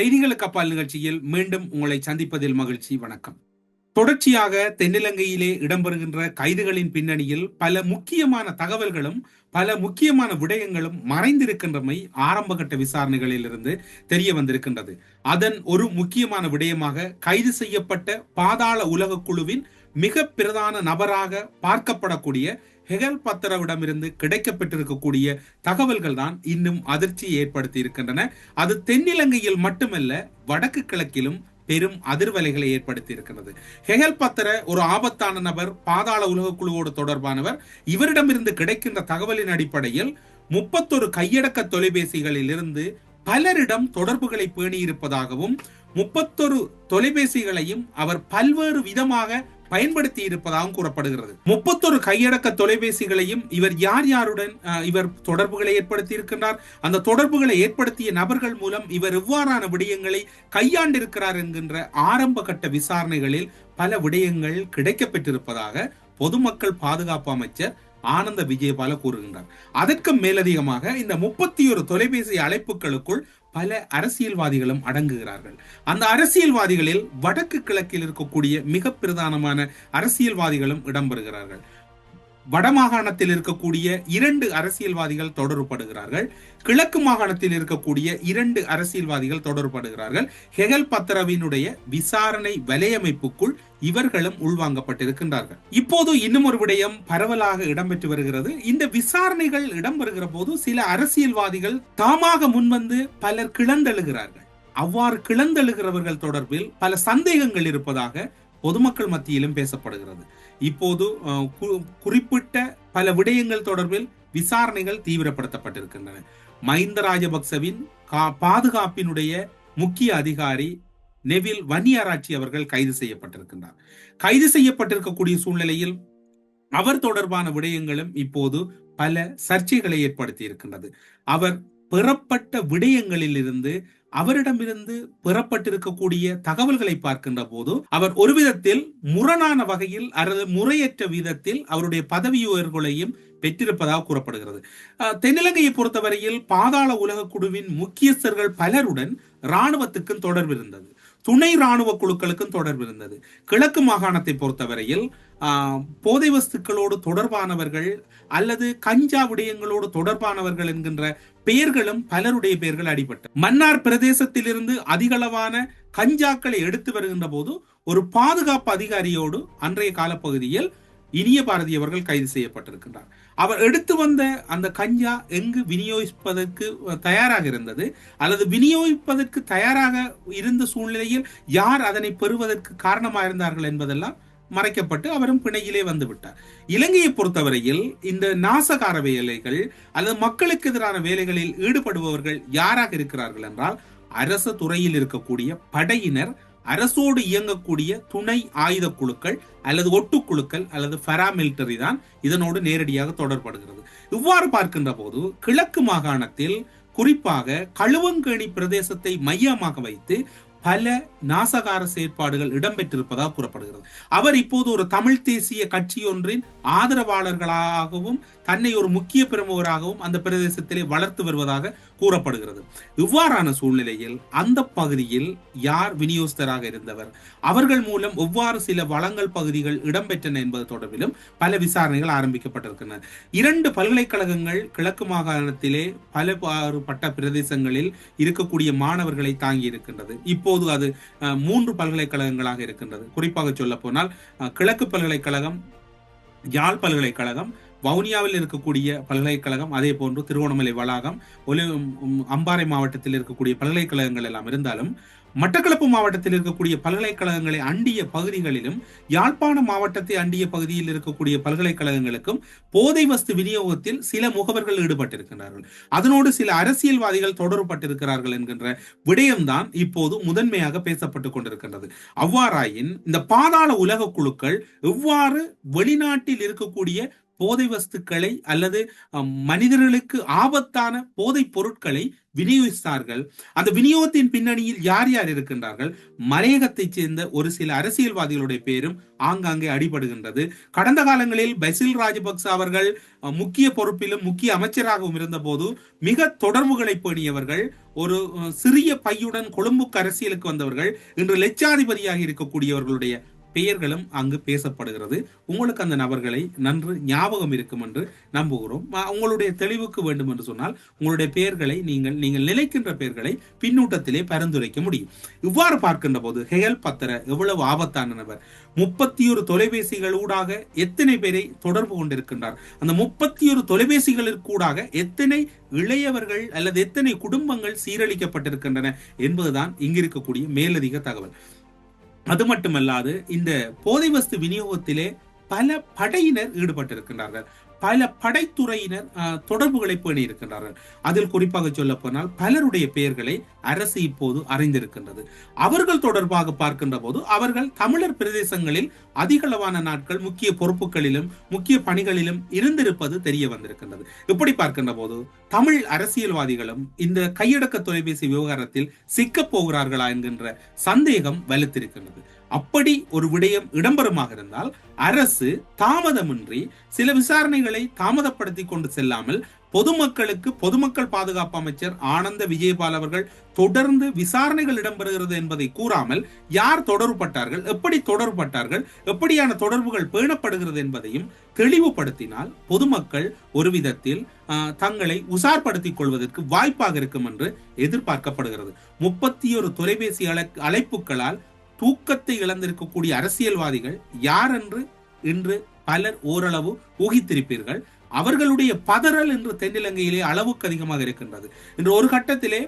செய்திகளுக்கு அப்பால் நிகழ்ச்சியில் மீண்டும் உங்களை சந்திப்பதில் மகிழ்ச்சி. வணக்கம். தொடர்ச்சியாக தென்னிலங்கையிலே இடம்பெறுகின்ற கைதுகளின் பின்னணியில் பல முக்கியமான தகவல்களும் பல முக்கியமான விடயங்களும் மறைந்திருக்கின்றமை ஆரம்பகட்ட விசாரணைகளில் இருந்து தெரிய வந்திருக்கின்றது. அதன் ஒரு முக்கியமான விடயமாக கைது செய்யப்பட்ட பாதாள உலக குழுவின் மிக பிரதான நபராக பார்க்கப்படக்கூடிய ஹெகல் பத்திரவிடமிருந்து கிடைக்கப்பட்டிருக்கக்கூடிய தகவல்கள் தான் இன்னும் அதிர்ச்சியை ஏற்படுத்தி இருக்கின்றன அது தென்னிலங்கையில் மட்டுமல்ல வடக்கு கிழக்கிலும் பெரும் அதிர்வலைகளை ஏற்படுத்தி இருக்கிறது ஹெகல் பத்திர ஒரு ஆபத்தான நபர் பாதாள உலக குழுவோடு தொடர்பானவர் இவரிடமிருந்து கிடைக்கின்ற தகவலின் அடிப்படையில் முப்பத்தொரு கையடக்க தொலைபேசிகளில் இருந்து பலரிடம் தொடர்புகளை பேணி இருப்பதாகவும் முப்பத்தொரு தொலைபேசிகளையும் அவர் பல்வேறு விதமாக பயன்படுத்தி இருப்பதாகவும் கூறப்படுகிறது. முப்பத்தொரு கையடக்க தொலைபேசிகளையும் இவர் யார் யாருடன் இவர் தொடர்புகளை ஏற்படுத்தி இருக்கின்றார் அந்த தொடர்புகளை ஏற்படுத்திய நபர்கள் மூலம் இவர் எவ்வாறான விடயங்களை கையாண்டிருக்கிறார் என்கின்ற ஆரம்ப கட்ட விசாரணைகளில் பல விடயங்கள் கிடைக்கப்பெற்றிருப்பதாக பொதுமக்கள் பாதுகாப்பு அமைச்சர் ஆனந்த விஜயபால கூறுகின்றார். அதற்கு மேலதிகமாக இந்த முப்பத்தி ஒரு தொலைபேசி அழைப்புகளுக்குள் பல அரசியல்வாதிகளும் அடங்குகிறார்கள். அந்த அரசியல்வாதிகளில் வடக்கு கிழக்கில் இருக்கக்கூடிய மிக பிரதானமான அரசியல்வாதிகளும் இடம்பெறுகிறார்கள். வடமாகாணத்தில் இருக்கக்கூடிய இரண்டு அரசியல்வாதிகள் தொடர்படுகிறார்கள் கிழக்கு மாகாணத்தில் இருக்கக்கூடிய இரண்டு அரசியல்வாதிகள் தொடர்படுகிறார்கள் ஹெகல் பத்ரவினுடைய விசாரணை வலையமைப்புக்குள் இவர்களும் உள்வாங்கப்பட்டிருக்கின்றார்கள். இப்போது இன்னும் ஒரு விடயம் பரவலாக இடம்பெற்று வருகிறது. இந்த விசாரணைகள் இடம்பெறுகிற போது சில அரசியல்வாதிகள் தாமாக முன்வந்து பலர் கிளந்தெழுகிறார்கள் அவ்வாறு கிளந்தெழுகிறவர்கள் தொடர்பில் பல சந்தேகங்கள் இருப்பதாக பொதுமக்கள் மத்தியிலும் பேசப்படுகிறது. இப்போது குறிப்பிட்ட பல விடயங்கள் தொடர்பில் விசாரணைகள் தீவிரப்படுத்தப்பட்டிருக்கின்றன. மஹிந்த ராஜபக்சவின் கா- பாதுகாப்பினுடைய முக்கிய அதிகாரி நெவில் வன்னியாராட்சி அவர்கள் கைது செய்யப்பட்டிருக்கின்றார். கைது செய்யப்பட்டிருக்கக்கூடிய சூழ்நிலையில் அவர் தொடர்பான விடயங்களும் இப்போது பல சர்ச்சைகளை ஏற்படுத்தி இருக்கின்றது அவர் பெறப்பட்ட விடயங்களிலிருந்து அவரிடமிருந்து பெறப்பட்டிருக்கக்கூடிய தகவல்களை பார்க்கின்ற போது அவர் ஒரு விதத்தில் முரணான வகையில் அல்லது முறையற்ற விதத்தில் அவருடைய பதவி உயர்வுகளையும் பெற்றிருப்பதாக கூறப்படுகிறது. அஹ், தென்னிலங்கையை பொறுத்தவரையில் பாதாள உலக குழுவின் முக்கியஸ்தர்கள் பலருடன் இராணுவத்துக்கும் தொடர்பு இருந்தது துணை ராணுவ குழுக்களுக்கும் தொடர்பு இருந்தது. கிழக்கு மாகாணத்தை பொறுத்தவரையில் போதை வஸ்துக்களோடு தொடர்பானவர்கள் அல்லது கஞ்சா விடயங்களோடு தொடர்பானவர்கள் என்கின்ற பெயர்களும் பலருடைய பெயர்கள் அடிபட்ட மன்னார் பிரதேசத்திலிருந்து அதிகளவான கஞ்சாக்களை எடுத்து வருகின்ற போது ஒரு பாதுகாப்பு அதிகாரியோடு அன்றைய காலப்பகுதியில் இனிய பாரதி அவர்கள் கைது செய்யப்பட்டிருக்கின்றார். அவர் எடுத்து வந்த அந்த கஞ்சா எங்கு விநியோகிப்பதற்கு தயாராக இருந்தது அல்லது விநியோகிப்பதற்கு தயாராக இருந்த சூழ்நிலையில் யார் அதனை பெறுவதற்கு காரணமாக இருந்தார்கள் என்பதெல்லாம் மறைக்கப்பட்டு அவரும் பிணையிலே வந்து விட்டார். இலங்கையை பொறுத்தவரையில் இந்த நாசகார வேலைகள் அல்லது மக்களுக்கு எதிரான வேலைகளில் ஈடுபடுபவர்கள் யாராக இருக்கிறார்கள் என்றால் அரசு துறையில் இருக்கக்கூடிய படையினர் அரசோடு இயங்கக்கூடிய துணை ஆயுத குழுக்கள் அல்லது ஒட்டுக்குழுக்கள் அல்லது பராமிலிட்டரி தான் இதனோடு நேரடியாக தொடர்படுகிறது. இவ்வாறு பார்க்கின்ற போது கிழக்கு மாகாணத்தில் குறிப்பாக களுவங்கேணி பிரதேசத்தை மையமாக வைத்து பல நாசகார செயற்பாடுகள் இடம்பெற்றிருப்பதாக கூறப்படுகிறது. அவர் இப்போது ஒரு தமிழ் தேசிய கட்சி ஒன்றின் ஆதரவாளர்களாகவும் தன்னை ஒரு முக்கிய பிரமுகராகவும் அந்த பிரதேசத்திலே வளர்த்து வருவதாக கூறப்படுகிறது. இவ்வாறான சூழ்நிலையில் அந்த பகுதியில் யார் விநியோகஸ்தராக இருந்தவர்? அவர்கள் மூலம் எவ்வாறு சில வளங்கள் பகுதிகள் இடம்பெற்றன என்பது தொடர்பிலும் பல விசாரணைகள் ஆரம்பிக்கப்பட்டிருக்கின்றன. இரண்டு பல்கலைக்கழகங்கள் கிழக்கு மாகாணத்திலே பலபாறுபட்ட பிரதேசங்களில் இருக்கக்கூடிய மாணவர்களை தாங்கி இருக்கின்றது. இப்போது அது மூன்று பல்கலைக்கழகங்களாக இருக்கின்றது. குறிப்பாக சொல்ல போனால் கிழக்கு பல்கலைக்கழகம் யாழ் பல்கலைக்கழகம் வவுனியாவில் இருக்கக்கூடிய பல்கலைக்கழகம் அதே போன்று திருவண்ணாமலை வளாகம் ஒலி அம்பாறை மாவட்டத்தில் இருக்கக்கூடிய பல்கலைக்கழகங்கள் எல்லாம் இருந்தாலும் மட்டக்களப்பு மாவட்டத்தில் இருக்கக்கூடிய பல்கலைக்கழகங்களை அண்டிய பகுதிகளிலும் யாழ்ப்பாண மாவட்டத்தை அண்டிய பகுதியில் இருக்கக்கூடிய பல்கலைக்கழகங்களுக்கும் போதை வஸ்து விநியோகத்தில் சில முகவர்கள் ஈடுபட்டிருக்கிறார்கள் அதனோடு சில அரசியல்வாதிகள் தொடர்பட்டிருக்கிறார்கள் என்கின்ற விடயம்தான் இப்போது முதன்மையாக பேசப்பட்டுக் கொண்டிருக்கின்றது. அவ்வாறாயின் இந்த பாதாள உலக குழுக்கள் எவ்வாறு வெளிநாட்டில் இருக்கக்கூடிய போதை வஸ்துக்களை அல்லது மனிதர்களுக்கு ஆபத்தான போதைப் பொருட்களை விநியோகித்தார்கள். அந்த விநியோகத்தின் பின்னணியில் யார் யார் இருக்கின்றார்கள்? மலையகத்தை சேர்ந்த ஒரு சில அரசியல்வாதிகளுடைய பேரும் ஆங்காங்கே அடிபடுகின்றது. கடந்த காலங்களில் பசில் ராஜபக்ச அவர்கள் முக்கிய பொறுப்பிலும் முக்கிய அமைச்சராகவும் இருந்தபோது மிக தொடர்புகளை பேணியவர்கள் ஒரு சிறிய பையுடன் கொழும்புக்கு அரசியலுக்கு வந்தவர்கள் இன்று லட்சாதிபதியாக இருக்கக்கூடியவர்களுடைய பெயர்களும் அங்கு பேசப்படுகிறது. உங்களுக்கு அந்த நபர்களை நன்று ஞாபகம் இருக்கும் என்று நம்புகிறோம். உங்களுடைய தெளிவுக்கு வேண்டும் என்று சொன்னால் உங்களுடைய பெயர்களை நீங்கள் நீங்கள் நிலைக்கின்ற பெயர்களை பின்னூட்டத்திலே பரிந்துரைக்க முடியும். இவ்வாறு பார்க்கின்ற போது ஹெயல் பத்திர எவ்வளவு ஆபத்தான நபர். முப்பத்தி ஒரு தொலைபேசிகள் ஊடாக எத்தனை பேரை தொடர்பு கொண்டிருக்கின்றார்? அந்த முப்பத்தி ஒரு தொலைபேசிகளுக்கூடாக எத்தனை இளையவர்கள் அல்லது எத்தனை குடும்பங்கள் சீரழிக்கப்பட்டிருக்கின்றன என்பதுதான் இங்கு இருக்கக்கூடிய மேலதிக தகவல். அது மட்டுமல்லாது இந்த போதை வஸ்து விநியோகத்திலே பல படையினர் ஈடுபட்டிருக்கின்றார்கள். பல படைத்துறையினர் தொடர்புகளை பேணி இருக்கின்றார்கள் அதில் குறிப்பாக சொல்ல போனால் பலருடைய பெயர்களை அரசு இப்போது அறிந்திருக்கின்றது. அவர்கள் தொடர்பாக பார்க்கின்ற போது அவர்கள் தமிழர் பிரதேசங்களில் அதிகளவான நாட்கள் முக்கிய பொறுப்புகளிலும் முக்கிய பணிகளிலும் இருந்திருப்பது தெரிய வந்திருக்கின்றது. இப்படி பார்க்கின்ற போது தமிழ் அரசியல்வாதிகளும் இந்த கையடக்க தொலைபேசி விவகாரத்தில் சிக்கப் போகிறார்களா என்கின்ற சந்தேகம் வலுத்திருக்கின்றது. அப்படி ஒரு விடயம் இடம்பெறமாக இருந்தால் அரசு தாமதமின்றி சில விசாரணைகளை தாமதப்படுத்தி கொண்டு செல்லாமல் பொதுமக்களுக்கு பொதுமக்கள் பாதுகாப்பு அமைச்சர் ஆனந்த விஜயபால் அவர்கள் தொடர்ந்து விசாரணைகள் இடம்பெறுகிறது என்பதை கூறாமல் யார் தொடர்பட்டார்கள் எப்படி தொடர்பட்டார்கள் எப்படியான தொடர்புகள் பேணப்படுகிறது என்பதையும் தெளிவுபடுத்தினால் பொதுமக்கள் ஒரு விதத்தில் ஆஹ், தங்களை உசார்படுத்திக் கொள்வதற்கு வாய்ப்பாக இருக்கும் என்று எதிர்பார்க்கப்படுகிறது. முப்பத்தி ஒரு தொலைபேசி அழை- அழைப்புகளால் தூக்கத்தை இழந்திருக்கக்கூடிய அரசியல்வாதிகள் யார் என்று இன்று பலர் ஓரளவு ஊகித்திருப்பீர்கள். அவர்களுடைய பதறல் இன்று தென்னிலங்கையிலே அளவுக்கு அதிகமாக இருக்கின்றது. இன்று ஒரு கட்டத்திலே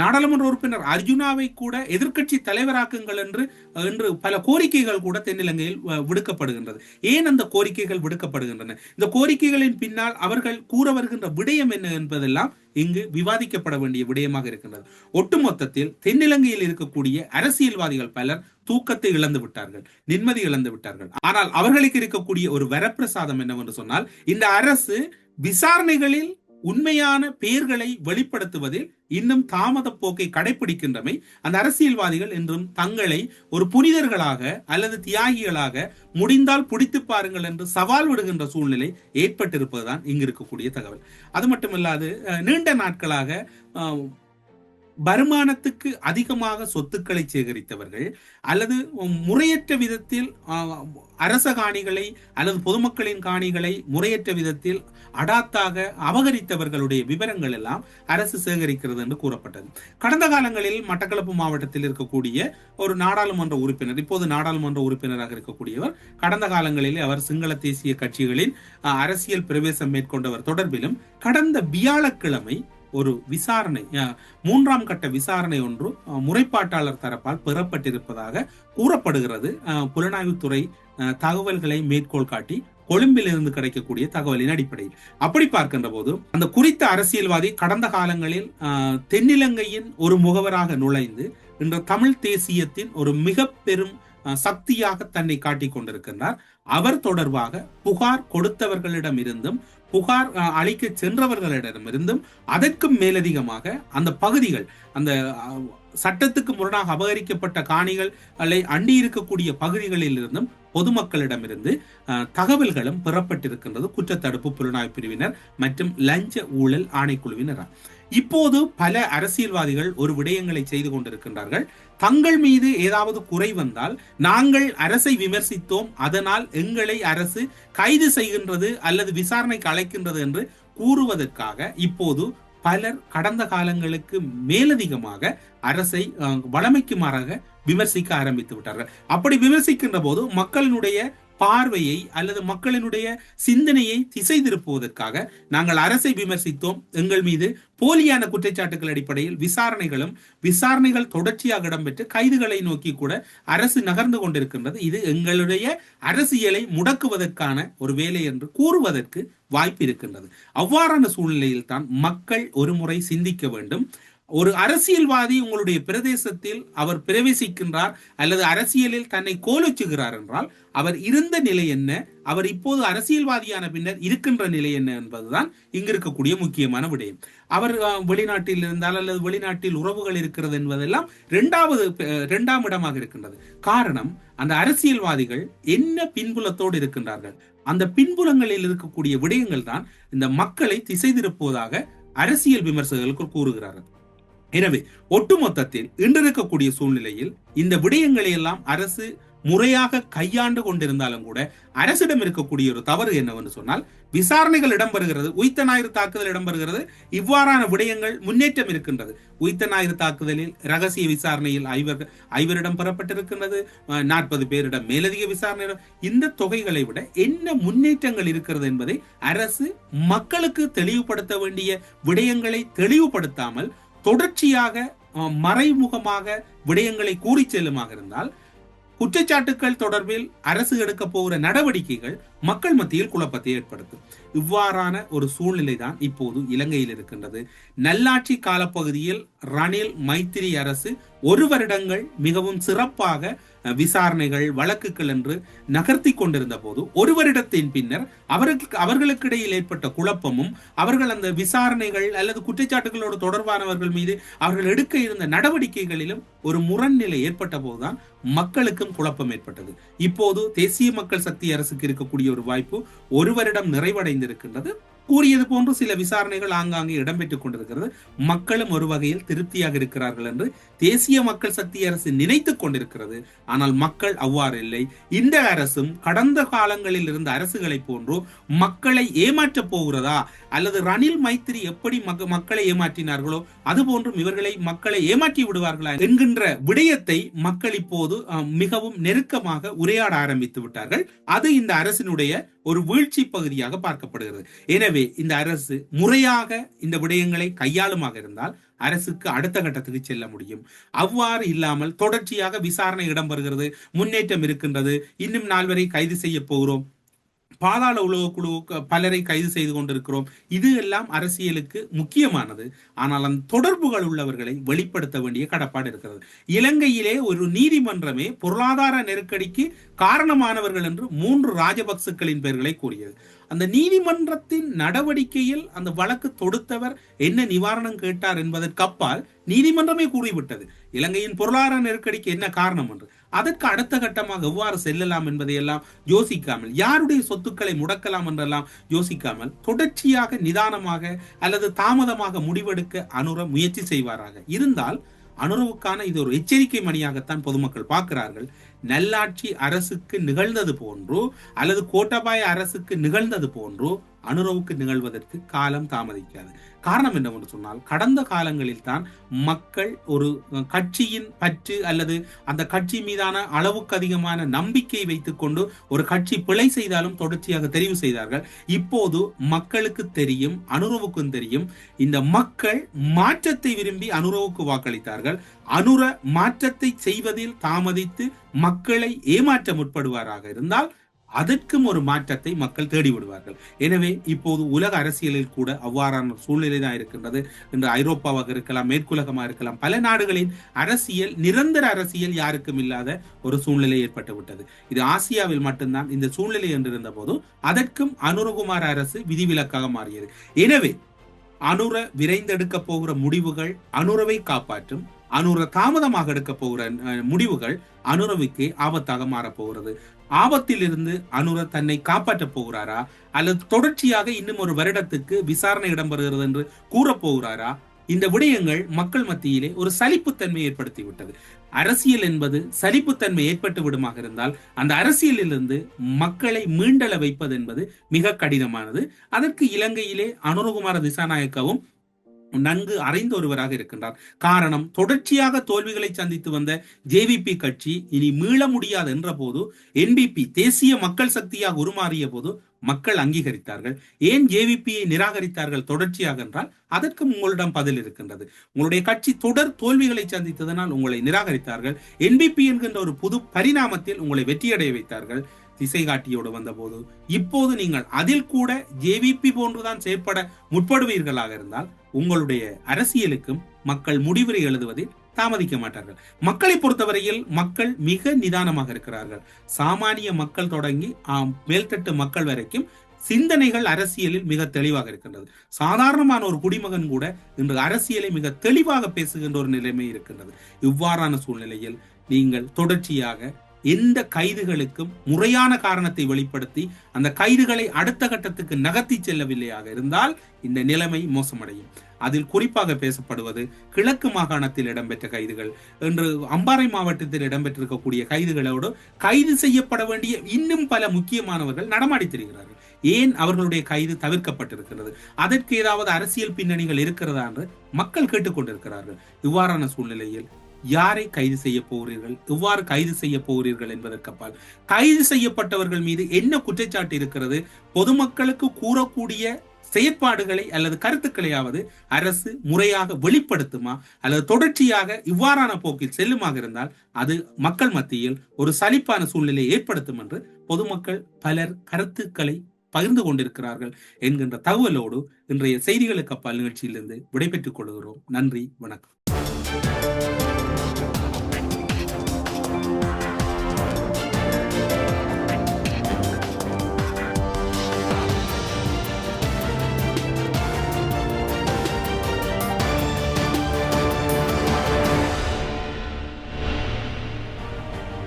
நாடாளுமன்ற உறுப்பினர் அர்ஜுனாவை கூட எதிர்க்கட்சி தலைவராக்குங்கள் என்று என்று பல கோரிக்கைகள் கூட தென்னிலங்கையில் விடுக்கப்படுகின்றது. ஏன் அந்த கோரிக்கைகள் விடுக்கப்படுகின்றன? இந்த கோரிக்கைகளின் பின்னால் அவர்கள் கூற வருகின்ற விடயம் என்ன என்பதெல்லாம் இங்கு விவாதிக்கப்பட வேண்டிய விடயமாக இருக்கின்றது. ஒட்டுமொத்தத்தில் தென்னிலங்கையில் இருக்கக்கூடிய அரசியல்வாதிகள் பலர் தூக்கத்தை இழந்து விட்டார்கள் நிம்மதி இழந்து விட்டார்கள். ஆனால் அவர்களுக்கு இருக்கக்கூடிய ஒரு வரப்பிரசாதம் என்னவென்று சொன்னால் இந்த அரசு விசாரணைகளில் உண்மையான பெயர்களை வெளிப்படுத்துவதில் இன்னும் தாமத போக்கை கடைபிடிக்கின்றமை அந்த அரசியல்வாதிகள் என்றும் தங்களை ஒரு புனிதர்களாக அல்லது தியாகிகளாக முடிந்தால் பிடித்து பாருங்கள் என்று சவால் விடுகின்ற சூழ்நிலை ஏற்பட்டிருப்பதுதான் இங்கு இருக்கக்கூடிய தகவல். அது மட்டுமல்லாது நீண்ட நாட்களாக வருமானத்துக்கு அதிகமாக சொத்துக்களை சேகரித்தவர்கள் அல்லது முறையற்ற விதத்தில் அரச காணிகளை அல்லது பொதுமக்களின் காணிகளை முறையற்ற விதத்தில் அடாத்தாக அபகரித்தவர்களுடைய விவரங்கள் எல்லாம் அரசு சேகரிக்கிறது என்று கூறப்பட்டது. கடந்த காலங்களில் மட்டக்களப்பு மாவட்டத்தில் இருக்கக்கூடிய ஒரு நாடாளுமன்ற உறுப்பினர் இப்போது நாடாளுமன்ற உறுப்பினராக இருக்கக்கூடியவர் கடந்த காலங்களில் அவர் சிங்கள தேசிய கட்சிகளின் அரசியல் பிரவேசம் மேற்கொண்டவர் தொடர்பிலும் கடந்த வியாழக்கிழமை ஒரு விசாரணை மூன்றாம் கட்ட விசாரணை ஒன்று முறைப்பாட்டாளர் தரப்பால் பெறப்பட்டிருப்பதாக கூறப்படுகிறது. புலனாய்வுத்துறை தகவல்களை மேற்கோள் காட்டி கொழும்பிலிருந்து கிடைக்கக்கூடிய தகவலின் அடிப்படையில். அப்படி பார்க்கின்ற போது அந்த குறித்த அரசியல்வாதி கடந்த காலங்களில் தென்னிலங்கையின் ஒரு முகவராக நுழைந்து இன்று தமிழ் தேசியத்தின் ஒரு மிக பெரும் சக்தியாக தன்னை காட்டிக் கொண்டிருக்கின்றார். அவர் தொடர்பாக புகார் கொடுத்தவர்களிடம் இருந்தும் புகார் அளிக்க சென்றவர்களிடமிருந்தும் அதற்கும் மேலதிகமாக அந்த பகுதிகள் அந்த சட்டத்துக்கு முரணாக அபகரிக்கப்பட்ட காணிகள் அல்ல அண்டி இருக்கக்கூடிய பகுதிகளில் இருந்தும் பொதுமக்களிடமிருந்து அஹ், தகவல்களும் பெறப்பட்டிருக்கின்றது. குற்றத்தடுப்பு புலனாய்வு பிரிவினர் மற்றும் லஞ்ச ஊழல் ஆணைக்குழுவினர் இப்போது பல அரசியல்வாதிகள் ஒரு விடயங்களை செய்து கொண்டிருக்கின்றார்கள். தங்கள் மீது ஏதாவது குறை வந்தால் நாங்கள் அரசை விமர்சித்தோம். அதனால் எங்களை அரசு கைது செய்கின்றது அல்லது விசாரணைக்கு அழைக்கின்றது என்று கூறுவதற்காக இப்போது பலர் கடந்த காலங்களுக்கு மேலதிகமாக அரசை வளமைக்குமாறாக விமர்சிக்க ஆரம்பித்து விட்டார்கள். அப்படி விமர்சிக்கின்ற போது மக்களினுடைய பார்வையை அல்லது மக்களினுடைய சிந்தனையை திசை திருப்புவதற்காக நாங்கள் அரசை விமர்சித்தோம். எங்கள் மீது போலியான குற்றச்சாட்டுகள் அடிப்படையில் விசாரணைகளும் விசாரணைகள் தொடர்ச்சியாக இடம்பெற்று கைதுகளை நோக்கி கூட அரசு நகர்ந்து கொண்டிருக்கின்றது. இது எங்களுடைய அரசியலை முடக்குவதற்கான ஒரு வேலை என்று கூறுவதற்கு வாய்ப்பு இருக்கின்றது. அவ்வாறான சூழ்நிலையில் தான் மக்கள் ஒரு முறை சிந்திக்க வேண்டும். ஒரு அரசியல்வாதி உங்களுடைய பிரதேசத்தில் அவர் பிரவேசிக்கின்றார் அல்லது அரசியலில் தன்னை கோலச்சுகிறார் என்றால் அவர் இருந்த நிலை என்ன? அவர் இப்போது அரசியல்வாதியான பின்னர் இருக்கின்ற நிலை என்ன என்பதுதான் இங்கு இருக்கக்கூடிய முக்கியமான விடயம். அவர் வெளிநாட்டில் இருந்தால் அல்லது வெளிநாட்டில் உறவுகள் இருக்கிறது என்பதெல்லாம் இரண்டாவது இரண்டாம் இடமாக இருக்கின்றது. காரணம் அந்த அரசியல்வாதிகள் என்ன பின்புலத்தோடு இருக்கின்றார்கள்? அந்த பின்புலங்களில் இருக்கக்கூடிய விடயங்கள் தான் இந்த மக்களை திசை திருப்புவதாக அரசியல் விமர்சகர்கள் கூறுகிறார்கள். எனவே ஒட்டுமொத்தத்தில் இன்றிருக்கக்கூடிய சூழ்நிலையில் இந்த விடயங்களை எல்லாம் அரசு முறையாக கையாண்டு கொண்டிருந்தாலும் கூட அரசிடம் இருக்கக்கூடிய ஒரு தவறு என்னவென்று சொன்னால் விசாரணைகள் இடம்பெறுகிறது உயித்த ஞாயிறு தாக்குதல் இடம்பெறுகிறது இவ்வாறான விடயங்கள் முன்னேற்றம் இருக்கின்றது. உயித்த ஞாயிறு தாக்குதலில் ரகசிய விசாரணையில் ஐவர் ஐவரிடம் பெறப்பட்டிருக்கின்றது நாற்பது பேரிடம் மேலதிக விசாரணை இந்த தொகைகளை விட என்ன முன்னேற்றங்கள் இருக்கிறது என்பதை அரசு மக்களுக்கு தெளிவுபடுத்த வேண்டிய விடயங்களை தெளிவுபடுத்தாமல் தொடர்ச்சியாக மறைமுகமாக விடயங்களை கூறி செல்லுமாக இருந்தால் குற்றச்சாட்டுக்கள் தொடர்பில் அரசு எடுக்க போகிற நடவடிக்கைகள் மக்கள் மத்தியில் குழப்பத்தை ஏற்படுத்தும். இவ்வாறான ஒரு சூழ்நிலை தான் இப்போது இலங்கையில் இருக்கின்றது. நல்லாட்சி காலப்பகுதியில் ரணில் மைத்திரி அரசு ஒரு வருடங்கள் மிகவும் சிறப்பாக விசாரணைகள் வழக்குகள் என்று நகர்த்தி கொண்டிருந்த போது ஒரு வருடத்தின் பின்னர் அவருக்கு அவர்களுக்கிடையில் ஏற்பட்ட குழப்பமும் அவர்கள் அந்த விசாரணைகள் அல்லது குற்றச்சாட்டுகளோடு தொடர்பானவர்கள் மீது அவர்கள் எடுக்க இருந்த நடவடிக்கைகளிலும் ஒரு முரண்நிலை ஏற்பட்ட போதுதான் மக்களுக்கும் குழப்பம் ஏற்பட்டது. இப்போது தேசிய மக்கள் சக்தி அரசுக்கு இருக்கக்கூடிய ஒரு வாய்ப்பு ஒரு வருடம் நிறைவடைந்திருக்கின்றது. கூறியது போன்று சில விசாரணைகள் ஆங்காங்கே இடம்பெற்றுக் கொண்டிருக்கிறது. மக்களும் ஒரு வகையில் திருப்தியாக இருக்கிறார்கள் என்று தேசிய மக்கள் சக்தி அரசு நினைத்துக் கொண்டிருக்கிறது. ஆனால் மக்கள் அவ்வாறு இல்லை இந்த அரசும் கடந்த காலங்களில் இருந்த அரசுகளைப் போன்றோ மக்களை ஏமாற்றப் போகிறதா? அல்லது ரணில் மைத்திரி எப்படி மக்க- மக்களை ஏமாற்றினார்களோ? அதுபோன்றும் இவர்களை மக்களை ஏமாற்றி விடுவார்களா? என்கின்ற விடயத்தை மக்கள் இப்போது அஹ், மிகவும் நெருக்கமாக உரையாட ஆரம்பித்து விட்டார்கள். அது இந்த அரசினுடைய ஒரு வீழ்ச்சி பகுதியாக பார்க்கப்படுகிறது. எனவே இந்த அரசு முறையாக இந்த விடயங்களை கையாளுமாக இருந்தால் அரசுக்கு அடுத்த கட்டத்துக்கு செல்ல முடியும். அவ்வாறு இல்லாமல் தொடர்ச்சியாக விசாரணை இடம்பெறுகிறது முன்னேற்றம் இருக்கின்றது. இன்னும் நால்வரை கைது செய்ய போகிறோம். பாதாள உலக குழு பலரை கைது செய்து கொண்டிருக்கிறோம். இது எல்லாம் அரசியலுக்கு முக்கியமானது. ஆனால் அந்த தொடர்புகள் உள்ளவர்களை வெளிப்படுத்த வேண்டிய கடப்பாடு இருக்கிறது. இலங்கையிலே ஒரு நீதிமன்றமே பொருளாதார நெருக்கடிக்கு காரணமானவர்கள் என்று மூன்று ராஜபக்சுக்களின் பெயர்களை கூறியது. அந்த நீதிமன்றத்தின் நடவடிக்கையில் அந்த வழக்கு தொடுத்தவர் என்ன நிவாரணம் கேட்டார் என்பதற்கு அப்பால் நீதிமன்றமே கூறிவிட்டது. இலங்கையின் பொருளாதார நெருக்கடிக்கு என்ன காரணம் என்று. அதற்கு அடுத்த கட்டமாக எவ்வாறு செல்லலாம் என்பதையெல்லாம் யோசிக்காமல் யாருடைய சொத்துக்களை முடக்கலாம் என்றெல்லாம் யோசிக்காமல் தொடர்ச்சியாக நிதானமாக அல்லது தாமதமாக முடிவெடுக்க அனுர முயற்சி செய்வாராக. இருந்தால் அனுரவுக்கான இது ஒரு எச்சரிக்கை மணியாகத்தான் பொதுமக்கள் பார்க்கிறார்கள். நல்லாட்சி அரசுக்கு நிகழ்ந்தது போன்றோ அல்லது கோட்டபாய அரசுக்கு நிகழ்ந்தது போன்றோ அனுரவுக்கு நிகழ்வதற்கு காலம் தாமதிக்காது. காரணம் என்னவென்று சொன்னால் கடந்த காலங்களில் தான் மக்கள் ஒரு கட்சியின் பற்று அல்லது அந்த கட்சி மீதான அளவுக்கு அதிகமான நம்பிக்கை வைத்துக்கொண்டு ஒரு கட்சி பிழை செய்தாலும் தொடர்ச்சியாக தெரிவு செய்தார்கள். இப்போது மக்களுக்கு தெரியும் அனுரவுக்கும் தெரியும் இந்த மக்கள் மாற்றத்தை விரும்பி அனுரவுக்கு வாக்களித்தார்கள். அனுர மாற்றத்தை செய்வதில் தாமதித்து மக்களை ஏமாற்ற முற்படுவாராக இருந்தால் அதற்கும் ஒரு மாற்றத்தை மக்கள் தேடி விடுவார்கள். எனவே இப்போது உலக அரசியலில் கூட அவ்வாறான சூழ்நிலை தான் இருக்கின்றது. இன்று ஐரோப்பாவாக இருக்கலாம் மேற்குலகமாக இருக்கலாம் பல நாடுகளின் அரசியல் நிரந்தர அரசியல் யாருக்கும் இல்லாத ஒரு சூழ்நிலை ஏற்பட்டு விட்டது இது ஆசியாவில் மட்டும்தான் இந்த சூழ்நிலை என்றிருந்த போது அதற்கும் அனுரகுமார் அரசு விதிவிலக்காக மாறியது. எனவே அனுர விரைந்தெடுக்க போகிற முடிவுகள் அனுரவை காப்பாற்றும் அனுர தாமதமாக எடுக்க போகிற முடிவுகள் அனுரவிக்கு ஆபத்தாக மாறப்போகிறது ஆபத்திலிருந்து அனுர தன்னை காப்பாற்றப் போகிறாரா? அல்லது தொடர்ச்சியாக இன்னும் ஒரு வருடத்துக்கு விசாரணை இடம்பெறுகிறது என்று கூறப்போகிறாரா இந்த விடயங்கள் மக்கள் மத்தியிலே ஒரு சலிப்புத்தன்மை ஏற்படுத்தி விட்டது அரசியல் என்பது சலிப்புத்தன்மை ஏற்பட்டு விடுமாக இருந்தால் அந்த அரசியலிலிருந்து மக்களை மீண்டல வைப்பது என்பது மிக கடினமானது. அதற்கு இலங்கையிலே அனுரகுமார திசாநாயக்கவும் நன்கு அறிந்த ஒருவராக இருக்கின்றார். காரணம் தொடர்ச்சியாக தோல்விகளை சந்தித்து வந்த ஜேவிபி கட்சி இனி மீள முடியாது என்ற போது என்பிபி தேசிய மக்கள் சக்தியாக உருமாறிய போது மக்கள் அங்கீகரித்தார்கள். ஏன் ஜேவிபியை நிராகரித்தார்கள் தொடர்ச்சியாக என்றால் அதற்கு உங்களிடம் பதில் இருக்கின்றது. உங்களுடைய கட்சி தொடர் தோல்விகளை சந்தித்ததனால் உங்களை நிராகரித்தார்கள். என்பிபி என்கின்ற ஒரு புது பரிணாமத்தில் உங்களை வெற்றியடைய வைத்தார்கள். திசை காட்டியோடு வந்தபோது இப்போது நீங்கள் அதில் கூட ஜேவிபி போன்றுதான் செயற்பட முற்படுவீர்களாக இருந்தால் உங்களுடைய அரசியலுக்கும் மக்கள் முடிவுரை எழுதுவதில் தாமதிக்க மாட்டார்கள். மக்களை பொறுத்தவரையில் மக்கள் மிக நிதானமாக இருக்கிறார்கள். சாமானிய மக்கள் தொடங்கி ஆம், மேல்தட்டு மக்கள் வரைக்கும் சிந்தனைகள் அரசியலில் மிக தெளிவாக இருக்கின்றது. சாதாரணமான ஒரு குடிமகன் கூட இன்று அரசியலை மிக தெளிவாக பேசுகின்ற ஒரு நிலைமை இருக்கின்றது. இவ்வாறான சூழ்நிலையில் நீங்கள் தொடர்ச்சியாக எந்த கைதுகளுக்கும் முறையான காரணத்தை வெளிப்படுத்தி அந்த கைதுகளை அடுத்த கட்டத்துக்கு நகர்த்தி செல்லவில்லையாக இருந்தால் இந்த நிலைமை மோசமடையும். அதில் குறிப்பாக பேசப்படுவது கிழக்கு மாகாணத்தில் இடம்பெற்ற கைதுகள். என்று அம்பாறை மாவட்டத்தில் இடம்பெற்றிருக்கக்கூடிய கைதுகளோடு கைது செய்யப்பட வேண்டிய இன்னும் பல முக்கியமானவர்கள் நடமாடித்திருக்கிறார்கள் ஏன் அவர்களுடைய கைது தவிர்க்கப்பட்டிருக்கிறது? அதற்கு ஏதாவது அரசியல் பின்னணிகள் இருக்கிறதா என்று மக்கள் கேட்டுக்கொண்டிருக்கிறார்கள் இவ்வாறான சூழ்நிலையில் யாரை கைது செய்ய போகிறீர்கள்? எவ்வாறு கைது செய்ய போகிறீர்கள் என்பதற்கப்பால் கைது செய்யப்பட்டவர்கள் மீது என்ன குற்றச்சாட்டு இருக்கிறது? பொதுமக்களுக்கு கூறக்கூடிய செயற்பாடுகளை அல்லது கருத்துக்களையாவது அரசு முறையாக வெளிப்படுத்துமா? அல்லது தொடர்ச்சியாக இவ்வாறான போக்கில் செல்லுமாக இருந்தால் அது மக்கள் மத்தியில் ஒரு சலிப்பான சூழ்நிலையை ஏற்படுத்தும் என்று பொதுமக்கள் பலர் கருத்துக்களை பகிர்ந்து கொண்டிருக்கிறார்கள் என்கின்ற தகவலோடு இன்றைய செய்திகளுக்கு அப்பால் நிகழ்ச்சியிலிருந்து விடைபெற்றுக் கொள்கிறோம். நன்றி வணக்கம்.